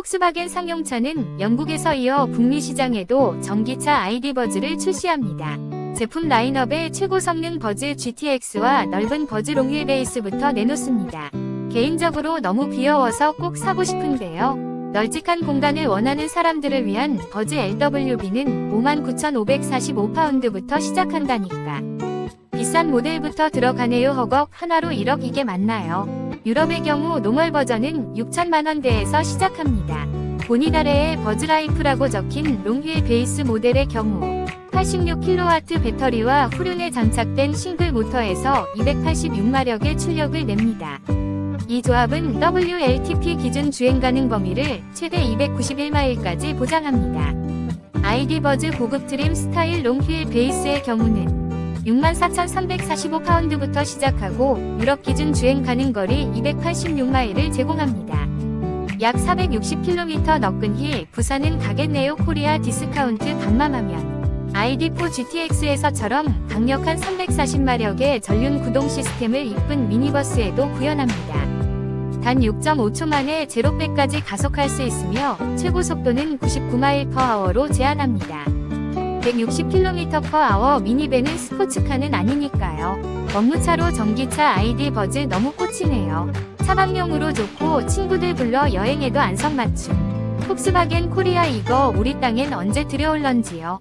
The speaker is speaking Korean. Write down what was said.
폭스바겐 상용차는 영국에서 이어 북미 시장에도 전기차 ID 버즈를 출시합니다. 제품 라인업에 최고 성능 버즈 GTX와 넓은 버즈 롱휠 베이스부터 내놓습니다. 개인적으로 너무 귀여워서 꼭 사고 싶은데요. 널찍한 공간을 원하는 사람들을 위한 버즈 LWB는 59,545파운드부터 시작한다니까. 비싼 모델부터 들어가네요 허걱 하나로 1억 이게 맞나요? 유럽의 경우 노멀 버전은 6천만원대에서 시작합니다. 본인 아래에 버즈라이프라고 적힌 롱휠 베이스 모델의 경우 86kW 배터리와 후륜에 장착된 싱글 모터에서 286마력의 출력을 냅니다. 이 조합은 WLTP 기준 주행 가능 범위를 최대 291마일까지 보장합니다. 아이디 버즈 고급 트림 스타일 롱휠 베이스의 경우는 64,345파운드부터 시작하고 유럽 기준 주행 가능 거리 286마일을 제공합니다. 약 460km 너끈 힐 부산은 가겠네요 코리아 디스카운트 강맘하면 ID4 GTX에서처럼 강력한 340마력의 전륜 구동 시스템을 이쁜 미니버스에도 구현합니다. 단 6.5초 만에 제로백까지 가속할 수 있으며 최고 속도는 99마일/h로 제한합니다. 160km/h 미니밴은 스포츠카는 아니니까요. 업무차로 전기차 아이디 버즈 너무 꽂히네요. 차박용으로 좋고 친구들 불러 여행에도 안성맞춤. 폭스바겐 코리아 이거 우리 땅엔 언제 들여올런지요.